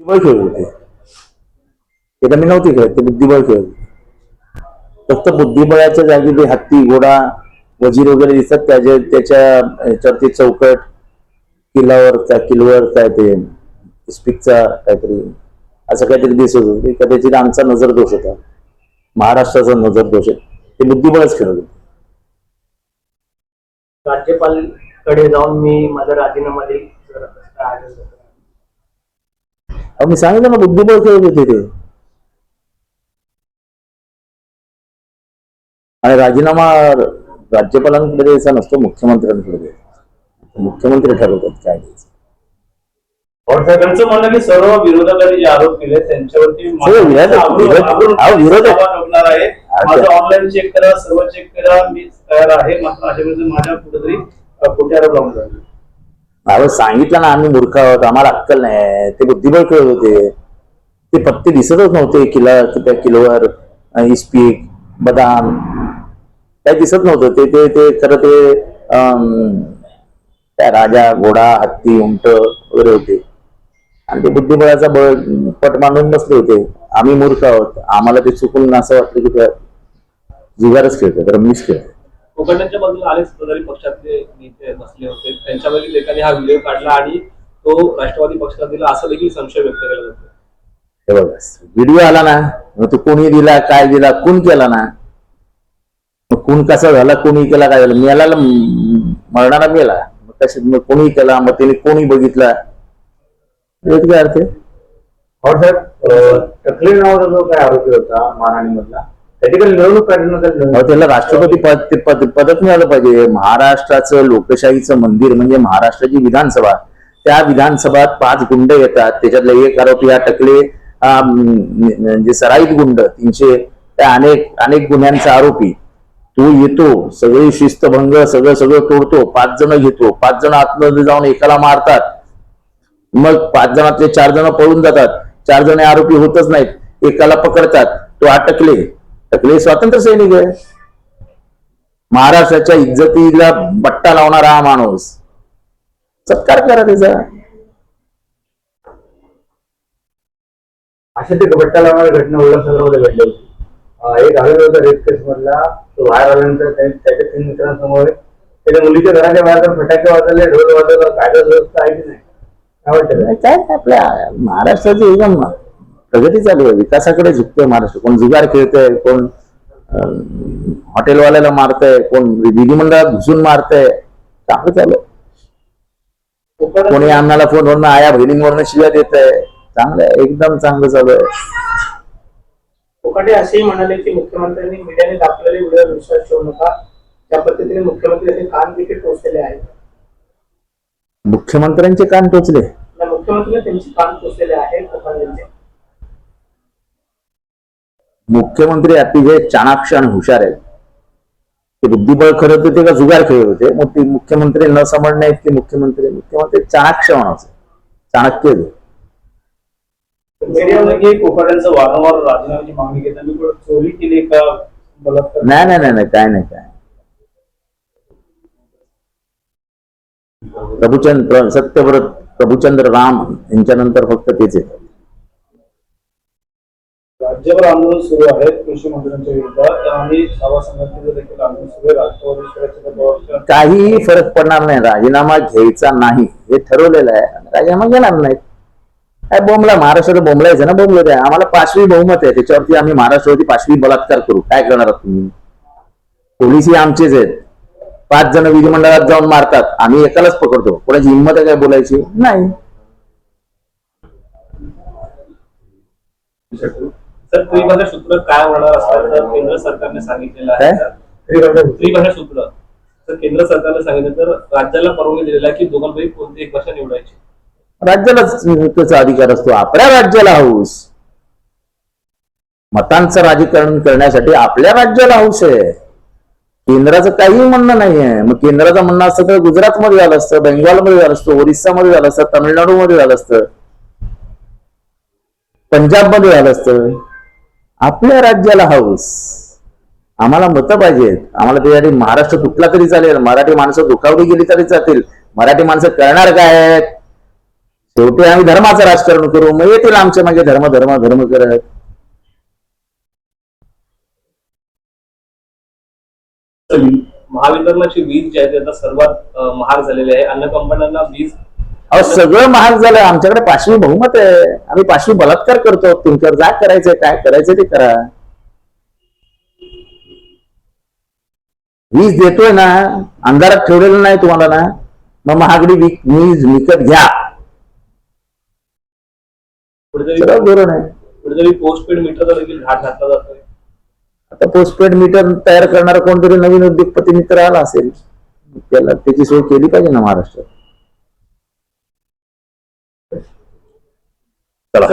बुद्धिबळ खेळ होते. ते तर मी नव्हते खेळत ते बुद्धिबळ खेळ होते. फक्त बुद्धिबळाच्या जागी ते हत्ती घोडा वजीर वगैरे दिसतात त्याच्या त्याच्या ते चौकट किल्ल्यावर त्या किल्ल्यावर काय ते स्पीकचा काहीतरी असं काहीतरी दिसत होते. का त्याची आमचा नजर दोष होता. महाराष्ट्राचा नजर दोष आहे ते बुद्धिबळच खेळत होते. राज्यपालकडे जाऊन मी माझा राजीनामा देईल जर असं काय आढळलं तर. अहो, मी सांगितलं ना बुद्धिबळ खेळत होते ते. आणि राजीनामा राज्यपालांकडे द्यायचा नसतो मुख्यमंत्र्यांकडे. द्यायचा मुख्यमंत्री ठरवतात काय द्यायचं. त्यांचं म्हणणं की सर्व विरोधकांनी जे आरोप केले त्यांच्यावरती आहे. माझं ऑनलाईन चेक करा सर्व चेक करा. मी तयार आहे. मात्र अशा माझ्या कुठेतरी खोटे आरोप लावून जाईल. अहो सांगितलं ना आम्ही मूर्ख आहोत आम्हाला अक्कल नाही. ते बुद्धिबळ खेळत होते. ते पत्ते दिसतच नव्हते किला त्या किलोवर इस्पीक बदाम. काय दिसत नव्हतं. ते ते ते खरं ते अं, त्या राजा घोडा हत्ती उंट वगैरे होते. आणि ते बुद्धिबळाचा बळ पट मांडून बसले होते. आम्ही मूर्ख आहोत. आम्हाला ते चुकून असं वाटलं की त्या जुगारच खेळतो तर मीच खेळतो कोकणाच्या बाजूला अनेक सत्ताधारी पक्षातले नेते बसले होते. त्यांच्यापैकी एकाने हा व्हिडिओ काढला आणि तो राष्ट्रवादी पक्षाला दिला असा देखील संशय व्यक्त केला जातो. हे बघा व्हिडिओ आला ना मग तो कोणी दिला काय दिला कोण केला ना? मग कोण कसा झाला कोणी केला काय झालं? मेला मरणारा मेला. मग कसे मग कोणी केला मग त्याने कोणी बघितला? काय अर्थ आहे? हो साहेब टकले नावाचा जो काय आरोपी होता मारहाणी मधला निवडणूक काढण्यात त्याला राष्ट्रपती पद पद पदक मिळालं पाहिजे. महाराष्ट्राचं लोकशाहीचं मंदिर म्हणजे महाराष्ट्राची विधानसभा. त्या विधानसभात पाच गुंड येतात. त्याच्यातले एक आरोपी हा टकले म्हणजे सराईत गुंड तीनशे त्या अनेक अनेक गुन्ह्यांचा आरोपी. तो येतो सगळी शिस्तभंग सगळं सगळं तोडतो पाच जण घेतो. पाच जण आतमध्ये जाऊन एकाला मारतात. मग पाच जणातले चार जण पळून जातात. चार जण आरोपी होतच नाहीत. एकाला पकडतात. तो अटकले टकले स्वातंत्र्य सैनिक आहे. महाराष्ट्राच्या इज्जतीला बट्टा लावणारा हा माणूस. सत्कार करा त्याचा. अशा ते गबट्टा लावणारी घटना उल्हासनगरमध्ये घडली होती एक आलेला होता रेप केस मधला तो बाहेर आल्यानंतर त्याच्या तीन मित्रांसमोर त्याच्या मुलीच्या घराच्या बाहेर तर फटाके वाजवले ढोल वाजवला कायदा व्यवस्था आहे की नाही? काय वाटतं? काय आपल्या महाराष्ट्राची एकदम प्रगती चालू आहे. विकासाकडे झुकतोय महाराष्ट्र. कोण जुगार खेळतंय कोण हॉटेलवाल्याला मारतंय कोण विधिमंडळात घुसून मारतंय. चांगलं चालू आहे. कोणी आम्हाला फोनवरनं आया बहिणींवरनं शिव्या देत आहे चांगलं आहे. एकदम चांगलं चालू आहे. कोकाटे असेही म्हणाले की मुख्यमंत्र्यांनी मीडियाने दाखवलेल्या व्हिडिओवर विश्वास ठेवू नका. त्या पद्धतीने मुख्यमंत्री असे कान देखील टोचलेले आहेत. मुख्यमंत्र्यांचे कान टोचले. मुख्यमंत्र्यांनी त्यांची कान टोचलेले आहेत कोकाटेंचे. मुख्यमंत्री अतिशय चाणाक्ष आणि हुशार आहेत. ते बुद्धिबळ खरं होते का जुगार खेळ होते? मग ते मुख्यमंत्री न समजणे इतके मुख्यमंत्री मुख्यमंत्री चाणाक्ष म्हणायचे. चाणक्य बलात्कार नाही नाही नाही नाही काय नाही काय प्रभुचंद्र सत्यव्रत प्रभुचंद्र राम यांच्यानंतर फक्त तेच येतात राज्यभर आंदोलन सुरू आहे कृषी मंत्र्यांच्या विरोधात. आणि सभा संघटनेचं देखील आंदोलन सुरू आहे. राष्ट्रवादी शहराच्या दबावाच्या काही फरक पडणार नाही. राजीनामा घ्यायचा नाही. हे ठरवलेलं आहे. राजीनामा घेणार नाहीत. काय बोंबला? महाराष्ट्राला बोंबलायचं ना बोंबलं द्या आम्हाला पाचवी बहुमत आहे. त्याच्यावरती आम्ही महाराष्ट्रावरती पाचवी बलात्कार करू. काय करणार तुम्ही? पोलिसही आमचेच आहेत. पाच जण विधिमंडळात जाऊन मारतात. आम्ही एकालाच पकडतो. कोणाची हिंमत आहे काय बोलायची? नाही. तर त्रिभाषा सूत्र काय होणार असल्याचं केंद्र सरकारने सांगितलेलं आहे. काय? त्रिभाषा सूत्र. तर केंद्र सरकारने सांगितलं तर राज्याला परवानगी दिलेली आहे की दोघांपैकी कोणती एक भाषा निवडायची. राज्यालाच त्याचा अधिकार असतो. आपल्या राज्याला हौस. मतांचं राजकारण करण्यासाठी आपल्या राज्याला हौस आहे. केंद्राचं काही म्हणणं नाहीये. मग केंद्राचं म्हणणं असतं तर गुजरातमध्ये झालं असतं बेंगॉलमध्ये झालं असतं ओरिसामध्ये झालं असतं तामिळनाडूमध्ये झालं असतं पंजाबमध्ये झालं असतं. आपल्या राज्याला हौस आम्हाला मतं पाहिजेत. आम्हाला त्यासाठी महाराष्ट्र तुटला तरी चालेल. मराठी माणसं दुखावली गेली तरी चालतील. मराठी माणसं करणार काय आहेत? शेवटी आम्ही धर्माचं राजकारण करू. मग येतील आमच्या मागे धर्म धर्म धर्म करत. महावितरणाची वीज जी आहे ती आता सर्वात महाग झालेली आहे. अन्न कंपन्यांना वीज अहो सगळं महाग झालं आमच्याकडे पाचवी बहुमत आहे. आम्ही पाचवी बलात्कार करतो. तुमच्यावर जा करायचंय. काय करायचं ते करा. वीज देतोय ना. अंधारात ठेवलेलं नाही तुम्हाला ना. मग महागडी वीज वीज विकत घ्या. आहे. पोस्टपेड मीटरचा देखील घाट घातला जातोय. आता पोस्टपेड मीटर तयार करणारा कोणतरी नवीन उद्योगपती मित्र आला असेल. त्याला त्याची सोय केली पाहिजे ना महाराष्ट्रात. चला